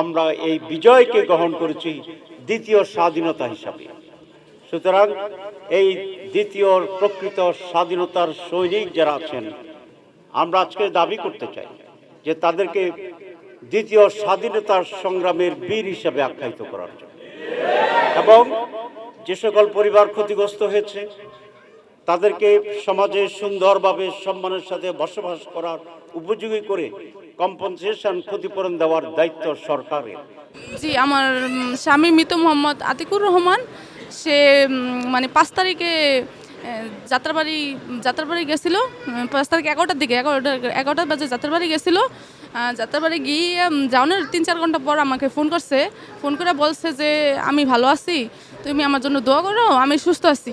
আমরা এই বিজয়কে গ্রহণ করেছি দ্বিতীয় স্বাধীনতা হিসাবে। সুতরাং এই দ্বিতীয় প্রকৃত স্বাধীনতার সৈনিক যারা আছেন, আমরা আজকে দাবি করতে চাই যে তাদেরকে দ্বিতীয় স্বাধীনতার সংগ্রামের বীর হিসাবে আখ্যায়িত করার জন্য। এবং যে সকল পরিবার ক্ষতিগ্রস্ত হয়েছে তাদেরকে সমাজে সুন্দরভাবে সম্মানের সাথে বসবাস করার উপযোগী করে কম্পনসেশন ক্ষতিপূরণ দেওয়ার দায়িত্ব সরকারের। জি, আমার স্বামী মৃত মোহাম্মদ আতিকুর রহমান। সে মানে পাঁচ তারিখে যাত্রাবাড়ি যাত্রাবাড়ি গেছিল। পাঁচ তারিখ এগারোটার দিকে, এগারোটা এগারোটা বাজে যাত্রাবাড়ি গেছিল। যাত্রাবাড়ি গিয়ে যাওয়ানোর তিন চার ঘণ্টা পর আমাকে ফোন করছে। ফোন করে বলছে যে, আমি ভালো আছি। তুমি আমার জন্য দোয়া করো, আমি সুস্থ আছি।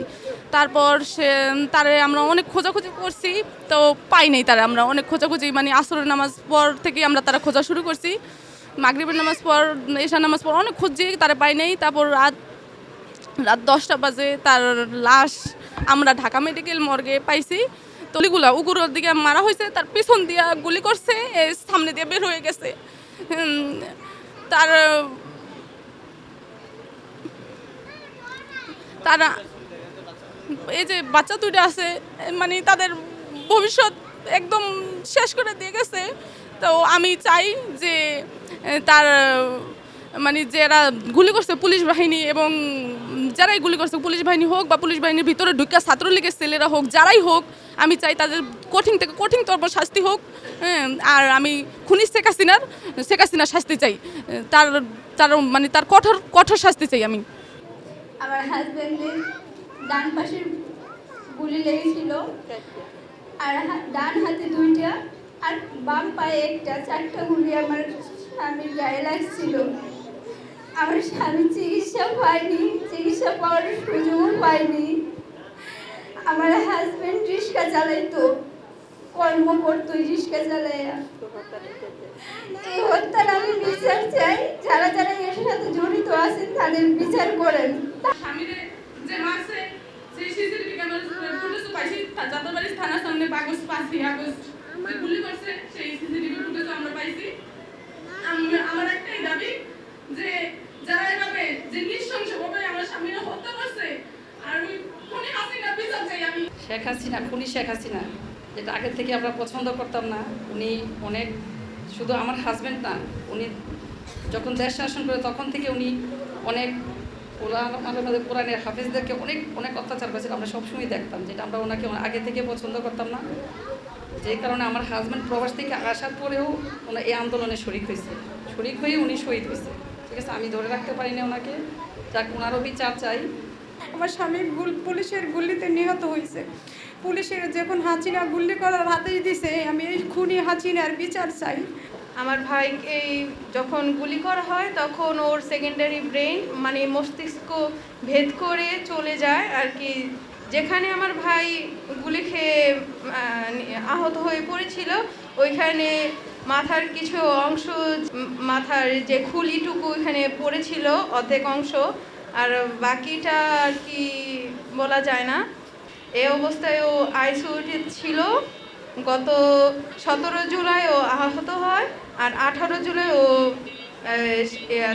তারপর সে তারে আমরা অনেক খোঁজাখুঁজি করছি, তো পাই নাই তারা আমরা অনেক খোঁজাখুঁজি মানে আসরের নামাজ পর থেকে আমরা তারা খোঁজা শুরু করছি। মাগরিবের নামাজ পর এশা নামাজ পর অনেক খুঁজছি তারা পাই নাই। তারপর রাত রাত দশটা বাজে তার লাশ আমরা ঢাকা মেডিকেল মর্গে পাইছি। তো গুলিগুলা উগুরের দিকে মারা হয়েছে তার পিছন দিয়া গুলি করছে সামনে দিয়ে বের হয়ে গেছে। তার, তারা এই যে বাচ্চা দুইটা আছে মানে তাদের ভবিষ্যৎ একদম শেষ করে দিয়ে গেছে। তো আমি চাই যে তার মানে যারা গুলি করছে পুলিশ বাহিনী এবং যারাই গুলি করছে পুলিশ বাহিনী হোক বা পুলিশ বাহিনীর ভিতরে ঢুকা ছাত্রলীগের ছেলেরা হোক, যারাই হোক, আমি চাই তাদের কঠিন থেকে কঠিনতম শাস্তি হোক আর আমি খুনি শেখ হাসিনার শেখ হাসিনার শাস্তি চাই। তার তার মানে তার কঠোর কঠোর শাস্তি চাই আমি। আমার হাজব্যান্ডের ডান পাশের গুলি লেগেছিল। আর ডান হাতে দুইটা, আর বাম পায়ে একটা, চারটা গুলি আমার স্বামীর গায়ে লাগছিল। আমার স্বামী চিকিৎসা পায়নি, চিকিৎসা পাওয়ার সুযোগও পায়নি। আমার হাজব্যান্ড রিক্সা চালাইতো কর্ম করতো রিক্সা চালাইয়া এই হত্যার আমি বিচার চাই, যারা যারা এর সাথে জড়িত আছেন তাদের বিচার করেন। যে ক্যামেরা পাইছি থানার সামনে পাচ্ছি কাগজ যে গুলি করছে, সেই সিসিটিভি ফুটেজ আমরা পাইছি। আমার একটাই দাবি যে যারা এভাবে যে নৃশংসভাবে আমার হত্যা করছে, আর আমি। শেখ হাসিনা, খুনি শেখ হাসিনা, যেটা আগে থেকে আমরা পছন্দ করতাম না, উনি অনেক শুধু আমার হাজব্যান্ড না, উনি যখন দেশ শাসন করে তখন থেকে উনি অনেক কোরআন, আমাদের কোরআনের হাফিজদেরকে অনেক অনেক অত্যাচার করেছিল আমরা সবসময় দেখতাম, যেটা আমরা ওনাকে আগে থেকে পছন্দ করতাম না। যে কারণে আমার হাজব্যান্ড প্রবাস থেকে আসার পরেও ওনার এই আন্দোলনে শরিক হয়েছে। শরিক হয়ে উনি শহীদ হয়েছে। ঠিক আছে, আমি ধরে রাখতে পারি না ওনাকে। যাক, ওনারও বিচার চাই। আমার স্বামী গুল, পুলিশের গুলিতে নিহত হয়েছে। পুলিশের যখন হাঁচিনা গুলি করার হাতেই দিছে, আমি এই খুনি হাঁচিনার বিচার চাই। আমার ভাইকে যখন গুলি করা হয়, তখন ওর সেকেন্ডারি ব্রেন মানে মস্তিষ্ক ভেদ করে চলে যায় আর কি। যেখানে আমার ভাই গুলি খেয়ে আহত হয়ে পড়েছিল, ওইখানে মাথার কিছু অংশ, মাথার যে খুলিটুকু ওইখানে পড়েছিল অর্ধেক অংশ। আর বাকিটা আর কি বলা যায় না। এ অবস্থায় ও আইসিউতে ছিল। গত সতেরো জুলাই ও আহত হয় আর আঠারো জুলাই ও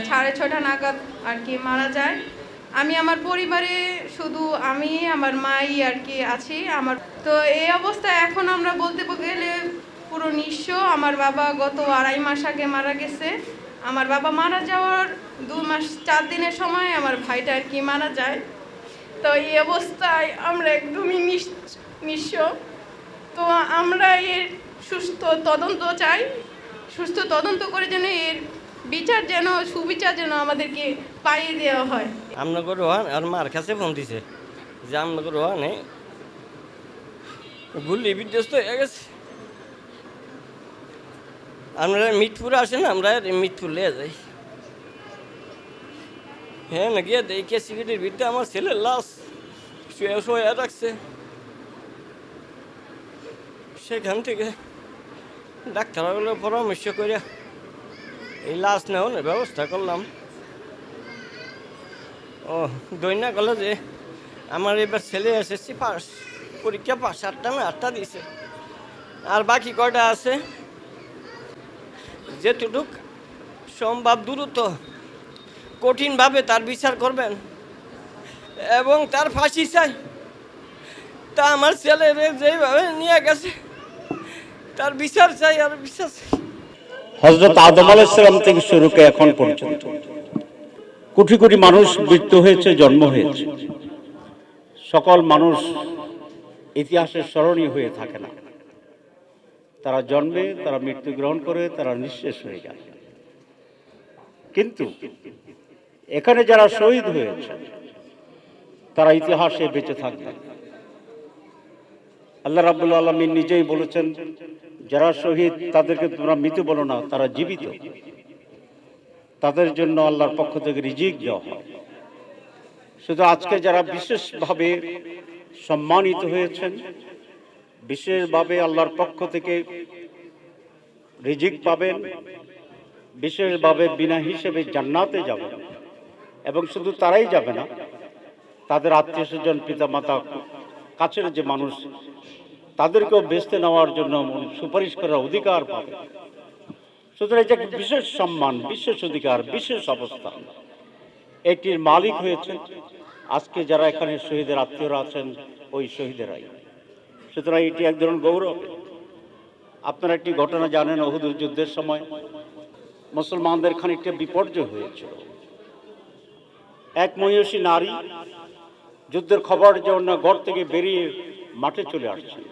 সাড়ে ছটা নাগাদ আর কি মারা যায়। আমি আমার পরিবারে শুধু আমি, আমার মাই আর কি আছি, আমার তো এই অবস্থায় এখন আমরা বলতে গেলে পুরো নিঃস্ব। আমার বাবা গত আড়াই মাস আগে মারা গেছে। আমার বাবা মারা যাওয়ার দু মাস, চার দিনের সময় আমার ভাইটা আর কি মারা যায়। তো এই অবস্থায় আমরা একদমই নিঃস- নিঃস্ব। তো আমরা এর সুস্থ তদন্ত চাই, সুস্থ তদন্ত করে যেন এর বিচার যেন, সুবিচার যেন আমাদেরকে পাইয়ে দেওয়া হয়। আমনগর রোহান আর মার কাছে ফোন দিছে যে আমনগর রোহানে গুলি বিধ্বস্ত হয়ে গেছে। আমরা মিটপুর আসেন আমরা মিটপুর লিয়ে যাই। হ্যাঁ না গিয়ে দেখে সিগারেটের ভিতরে আমার ছেলের লাশ শুয়ে শুয়ে রাখছে। সেখান থেকে ডাক্তারগুলো পরামর্শ করে এই লাশ নেওয়ার ব্যবস্থা করলাম। ও দৈনা যে আমার এবার ছেলে এসেছি পাস পরীক্ষা পাস আটটা না, আটটা দিয়েছে। আর বাকি কয়টা আছে? যেটুক সম্ভব দ্রুত, কঠিনভাবে তার বিচার করবেন। এবং তার ফাঁসি চাই। তা আমার ছেলের যেইভাবে নিয়ে গেছে তার বিচার চাই, আর বিচার হজরত আদম আলাইসালাম থেকে শুরু করে এখন পর্যন্ত কোটি কোটি মানুষ মৃত্যু হয়েছে, জন্ম হয়েছে। সকল মানুষ ইতিহাসের স্মরণীয় হয়ে থাকে না। তারা জন্মে, তারা মৃত্যু গ্রহণ করে, তারা নিঃশেষ হয়ে যায়। কিন্তু এখানে যারা শহীদ হয়েছে, তারা ইতিহাসে বেঁচে থাকবে। আল্লাহ রাবুল আলমী নিজেই বলেছেন যারা শহীদ, তাদেরকে তোমরা মৃত বলো না, তারা জীবিত। তাদের জন্য আল্লাহর পক্ষ থেকে রিজিক দেওয়া হয়। শুধু আজকে যারা বিশেষভাবে সম্মানিত হয়েছেন, বিশেষভাবে আল্লাহর পক্ষ থেকে রিজিক পাবেন, বিশেষভাবে বিনা হিসেবে জান্নাতে যাবেন, এবং শুধু তারাই যাবে না, তাদের আত্মীয় স্বজন পিতা মাতা কাছের যে মানুষ তাদেরকেও বেচতে নেওয়ার জন্য সুপারিশ করার অধিকার পাবে। সুতরাং এটা একটি বিশেষ সম্মান, বিশেষ অধিকার, বিশেষ অবস্থান এটির মালিক হয়েছে আজকে যারা এখানে শহীদের আত্মীয়রা আছেন, ওই শহীদেরাই। সুতরাং এটি এক ধরনের গৌরব। আপনারা একটি ঘটনা জানেন অহুদ যুদ্ধের সময়। মুসলমানদের খানিকটা বিপর্যয় হয়েছিল। এক মহিষী নারী যুদ্ধের খবর জন্য ঘর থেকে বেরিয়ে মাঠে চলে আসছেন।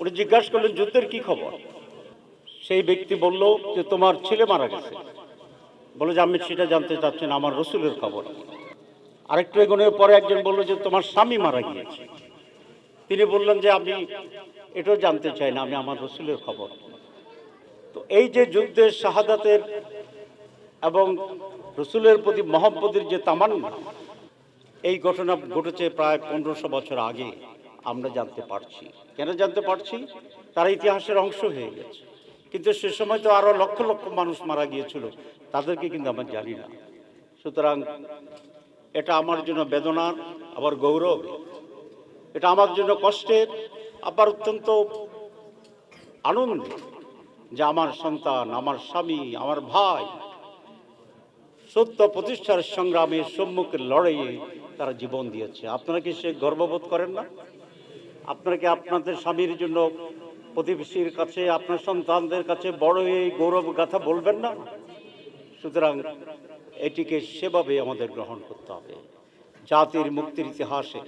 উনি জিজ্ঞাসা করলেন, যুদ্ধের কি খবর? সেই ব্যক্তি বলল যে, তোমার ছেলে মারা গেছে। বলে যে, আমি সেটা জানতে চাচ্ছেন আমার রসুলের খবর। আরেকটু এগোনোর পরে একজন বলল যে, তোমার স্বামী মারা গিয়েছে। তিনি বললেন যে, আমি এটাও জানতে চাই না, আমি আমার রসুলের খবর। তো এই যে যুদ্ধের শাহাদাতের এবং রসুলের প্রতি মহব্বতের যে তামান্না, এই ঘটনা ঘটেছে প্রায় পনেরোশো বছর আগে। আমরা জানতে পারছি। কেন জানতে পারছি? তারা ইতিহাসের অংশ হয়ে গেছে। কিন্তু সে সময় তো আরও লক্ষ লক্ষ মানুষ মারা গিয়েছিল। তাদেরকে কিন্তু আমরা জানি না। সুতরাং এটা আমার জন্য বেদনার, আবার গৌরব। এটা আমার জন্য কষ্টের, আবার অত্যন্ত আনন্দ যে আমার সন্তান, আমার স্বামী, আমার ভাই সত্য প্রতিষ্ঠার সংগ্রামে সম্মুখের লড়াইয়ে তারা জীবন দিয়েছে। আপনারা কি সে গর্ববোধ করেন না? আপনারা কি আপনাদের স্বামীর জন্য প্রতিবেশীর কাছে, আপনার সন্তানদের কাছে বড় এই গৌরব গাথা বলবেন না? সুতরাং এটিকে সেভাবে আমাদের গ্রহণ করতে হবে। জাতির মুক্তির ইতিহাসে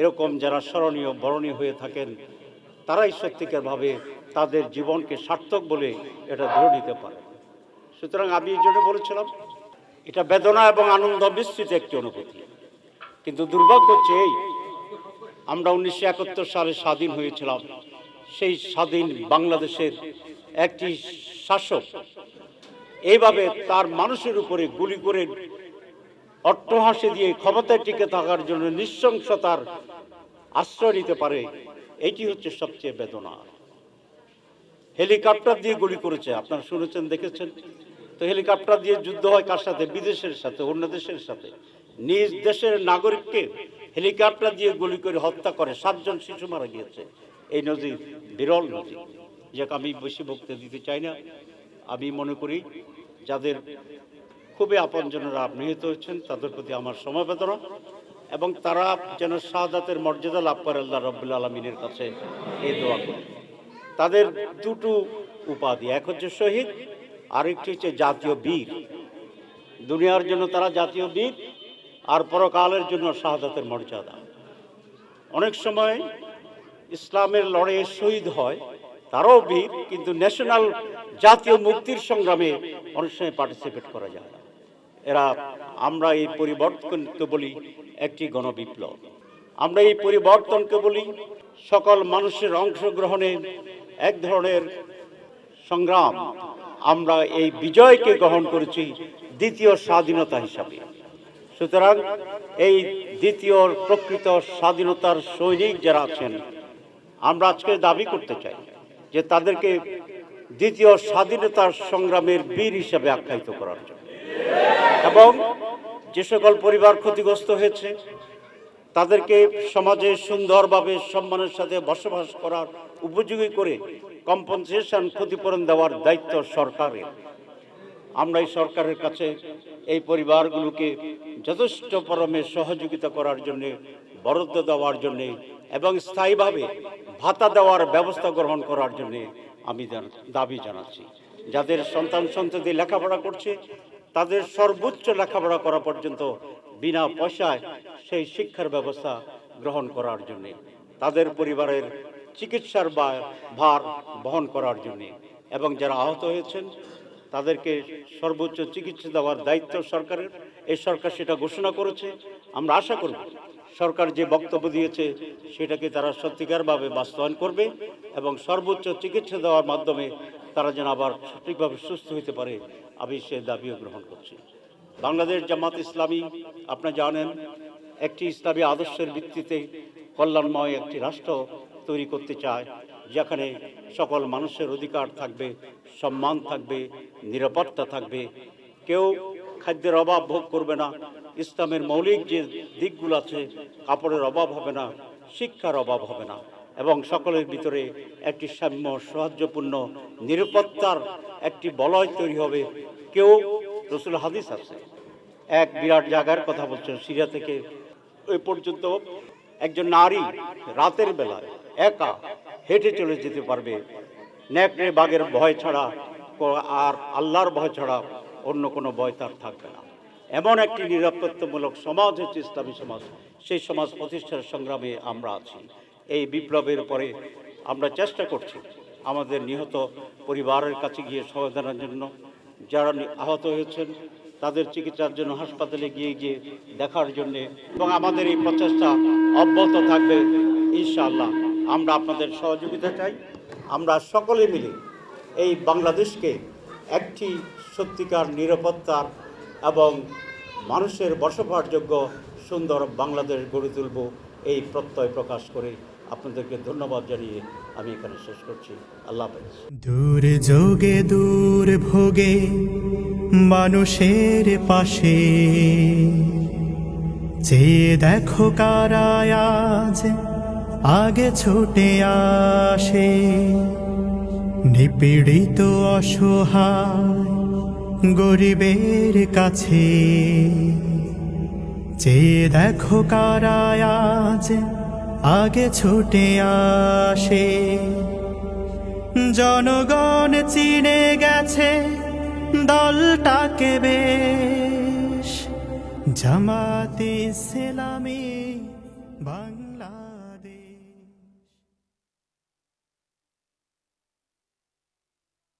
এরকম যারা স্মরণীয়, বরণীয় হয়ে থাকেন, তারাই সত্যিকারভাবে তাদের জীবনকে সার্থক বলে এটা ধরে নিতে পারে। সুতরাং আমি এই জন্য বলেছিলাম, এটা বেদনা এবং আনন্দ মিশ্রিত একটি অনুভূতি। কিন্তু দুর্ভাগ্য হচ্ছে এই আমরা উনিশশো একাত্তর সালে স্বাধীন হয়েছিলাম। সেই স্বাধীন বাংলাদেশের একটি শাসক এইভাবে তার মানুষের উপরে গুলি করে অট্টহাসি দিয়ে ক্ষমতায় টিকে থাকার জন্য নৃশংসতার আশ্রয় নিতে পারে, এটি হচ্ছে সবচেয়ে বেদনা। হেলিকপ্টার দিয়ে গুলি করেছে, আপনারা শুনেছেন, দেখেছেন? তো হেলিকপ্টার দিয়ে যুদ্ধ হয় কার সাথে? বিদেশের সাথে, অন্য দেশের সাথে। নিজ দেশের নাগরিককে হেলিকপ্টার দিয়ে গুলি করে হত্যা করে সাতজন শিশু মারা গিয়েছে। এই নদী বিরল নদী। যাকে, আমি বেশি বক্তব্য দিতে চাই না। আমি মনে করি যাদের খুবই আপনজনেরা নিহত হয়েছেন, তাদের প্রতি আমার সমবেদনা এবং তারা যেন শাহাদাতের মর্যাদা লাভ করে আল্লাহ রব্বুল আলমিনের কাছে এই দোয়া করে। তাদের দুটো উপাধি, এক হচ্ছে শহীদ, আরেকটি হচ্ছে জাতীয় বীর। দুনিয়ার জন্য তারা জাতীয় বীর আর পরকালের জন্য শাহাদাতের মর্যাদা। অনেক সময় ইসলামের লড়াইয়ে শহীদ হয়, তারাও বীর কিন্তু ন্যাশনাল জাতীয় মুক্তির সংগ্রামে অনেক সময় পার্টিসিপেট করা যায়। এরা, আমরা এই পরিবর্তনকে বলি একটি গণবিপ্লব। আমরা এই পরিবর্তনকে বলি সকল মানুষের অংশগ্রহণে এক ধরনের সংগ্রাম। আমরা এই বিজয়কে গ্রহণ করেছি দ্বিতীয় স্বাধীনতা হিসাবে। সুতরাং এই দ্বিতীয় প্রকৃত স্বাধীনতার সৈনিক যারা আছেন, আমরা আজকে দাবি করতে চাই যে তাদেরকে দ্বিতীয় স্বাধীনতার সংগ্রামের বীর হিসাবে আখ্যায়িত করার জন্য। এবং যে সকল পরিবার ক্ষতিগ্রস্ত হয়েছে, তাদেরকে সমাজে সুন্দরভাবে সম্মানের সাথে বসবাস করার, উপযোগী করে কম্পনসেশন ক্ষতিপূরণ দেওয়ার দায়িত্ব সরকারের। আমরা এই সরকারের কাছে এই পরিবারগুলোকে যথেষ্ট পরমে সহযোগিতা করার জন্য বরাদ্দ দেওয়ার জন্যে এবং স্থায়ীভাবে ভাতা দেওয়ার ব্যবস্থা গ্রহণ করার জন্য আমি দাবি জানাচ্ছি। যাদের সন্তান সন্ততি লেখাপড়া করছে, তাদের সর্বোচ্চ লেখাপড়া করা পর্যন্ত বিনা পয়সায় সেই শিক্ষার ব্যবস্থা গ্রহণ করার জন্য, তাদের পরিবারের চিকিৎসার ভার বহন করার জন্যে এবং যারা আহত হয়েছেন তাদেরকে সর্বোচ্চ চিকিৎসা দেওয়ার দায়িত্ব সরকারের। এই সরকার সেটা ঘোষণা করেছে। আমরা আশা করব সরকার যে বক্তব্য দিয়েছে সেটাকে তারা সত্যিকারভাবে বাস্তবায়ন করবে এবং সর্বোচ্চ চিকিৎসা দেওয়ার মাধ্যমে তারা যেন আবার সঠিকভাবে সুস্থ হতে পারে, আমি সে দাবিও গ্রহণ করছি। বাংলাদেশ জামাত ইসলামী, আপনারা জানেন, একটি ইসলামী আদর্শের ভিত্তিতে কল্যাণময় একটি রাষ্ট্র তৈরি করতে চায়। যেখানে সকল মানুষের অধিকার থাকবে, সম্মান থাকবে, নিরাপত্তা থাকবে। কেউ খাদ্যের অভাব ভোগ করবে না, ইসলামের মৌলিক যে দিকগুলো আছে, কাপড়ের অভাব হবে না, শিক্ষার অভাব হবে না এবং সকলের ভিতরে একটি সাম্য সৌহার্দ্যপূর্ণ নিরাপত্তার একটি বলয় তৈরি হবে। কেউ রসুল হাদিস আছে। এক বিরাট জায়গার কথা বলছেন, সিরিয়া থেকে। ওই পর্যন্ত একজন নারী রাতের বেলায় একা হেঁটে চলে যেতে পারবে। নেকড়ে বাঘের ভয় ছাড়া আর আল্লাহর ভয় ছাড়া অন্য কোনো ভয় তার থাকবে না। এমন একটি নিরাপত্তামূলক সমাজ হচ্ছে ইসলামী সমাজ। সেই সমাজ প্রতিষ্ঠার সংগ্রামে আমরা আছি। এই বিপ্লবের পরে আমরা চেষ্টা করছি আমাদের নিহত পরিবারের কাছে গিয়ে সহায়তার জন্য। যারা আহত হয়েছেন, তাদের চিকিৎসার জন্য হাসপাতালে গিয়ে গিয়ে দেখার জন্যে। এবং আমাদের এই প্রচেষ্টা অব্যাহত থাকবে, ইনশাআল্লাহ। আমরা আপনাদের সহযোগিতা চাই। আমরা সকলে মিলে এই বাংলাদেশকে একটি সত্যিকার নিরাপত্তার এবং মানুষের বসবাসযোগ্য সুন্দর বাংলাদেশ গড়ে তুলব এই প্রত্যয় প্রকাশ করে আপনাদেরকে ধন্যবাদ জানিয়ে আমি এখানে শেষ করছি। আল্লাহ হাফেজ। দূর যোগে, দূর ভোগে, মানুষের পাশে। চেয়ে দেখো কারায় আজ আগে ছুটে আসে নিপীড়িত অসহায় গরিবের কাছে। চেয়ে দেখো কারায় আজ আগে ছুটে আসে। জনগণ চিনে গেছে দলটাকে বেশ। জামাতে ইসলামী বাংলা